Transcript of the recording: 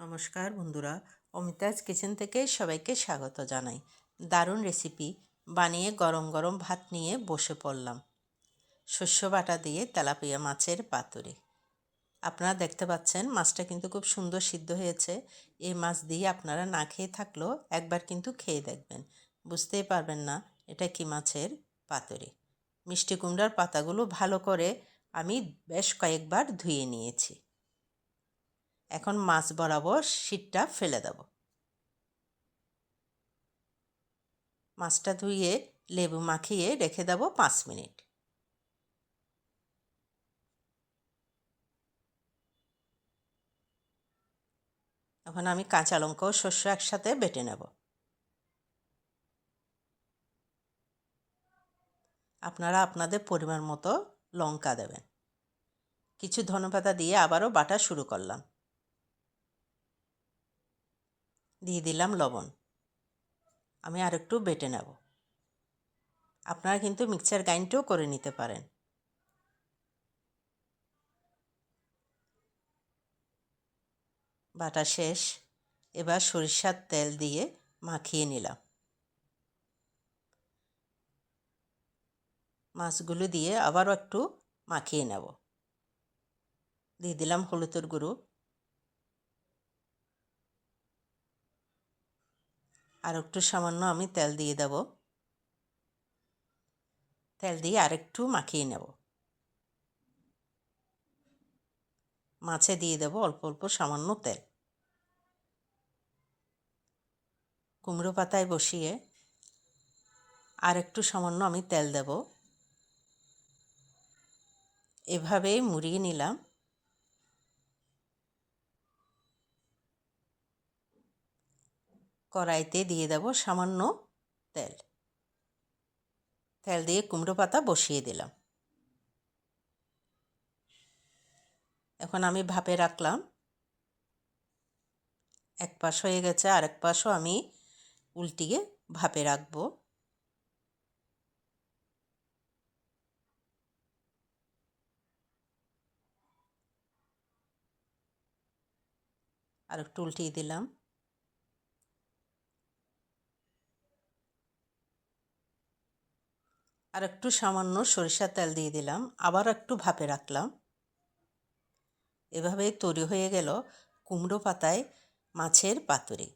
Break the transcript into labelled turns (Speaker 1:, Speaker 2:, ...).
Speaker 1: নমস্কার বন্ধুরা, অমিতাজ কিচেন থেকে সবাইকে স্বাগত জানাই। দারুণ রেসিপি বানিয়ে গরম গরম ভাত নিয়ে বসে পড়লাম। শস্য বাটা দিয়ে তেলাপিয়া মাছের পাতুরি। আপনারা দেখতে পাচ্ছেন, মাছটা কিন্তু খুব সুন্দর সিদ্ধ হয়েছে। এই মাছ দিয়ে আপনারা না খেয়ে থাকলেও একবার কিন্তু খেয়ে দেখবেন। বুঝতেই পারবেন না এটা কি মাছের পাতুরি। মিষ্টি কুমড়ার পাতাগুলো ভালো করে আমি বেশ কয়েকবার ধুয়ে নিয়েছি। এখন মাছ বরাবর শীতটা ফেলে দেব। মাছটা ধুয়ে লেবু মাখিয়ে রেখে দেব পাঁচ মিনিট। এখন আমি কাঁচা লঙ্কা ও শস্য একসাথে বেটে নেব। আপনারা আপনাদের পরিমাণ মতো লঙ্কা দেবেন। কিছু ধনেপাতা দিয়ে আবারও বাটা শুরু করলাম। দিয়ে দিলাম লবণ। আমি আর একটু বেটে নেব। আপনারা কিন্তু মিক্সার গ্রাইন্ডও করে নিতে পারেন। বাটা শেষ। এবার সরিষার তেল দিয়ে মাখিয়ে নিলাম। মাছগুলো দিয়ে আবারও একটু মাখিয়ে নেব। দিয়ে দিলাম হলুদের গুঁড়ো। আর একটু সামান্য আমি তেল দিয়ে দেব। তেল দিয়ে আরেকটু মাখিয়ে নেব। মাছে দিয়ে দেব অল্প অল্প সামান্য তেল। কুমড়ো পাতায় বসিয়ে আর একটু সামান্য আমি তেল দেব। এভাবেই মুড়িয়ে নিলাম। কড়াইতে দিয়ে দেব সামান্য তেল। তেল দিয়ে কুমড়ো পাতা বসিয়ে দিলাম। এখন আমি ভাপে রাখলাম। এক পাশ হয়ে গেছে, আরেক পাশও আমি উল্টিয়ে ভাপে রাখব। আর একটু উল্টিয়ে দিলাম। আর একটু সামান্য সরিষার তেল দিয়ে দিলাম, আবার একটু ভাপে রাখলাম। এভাবে তৈরি হয়ে গেল কুমড়ো পাতায় মাছের পাতুরি।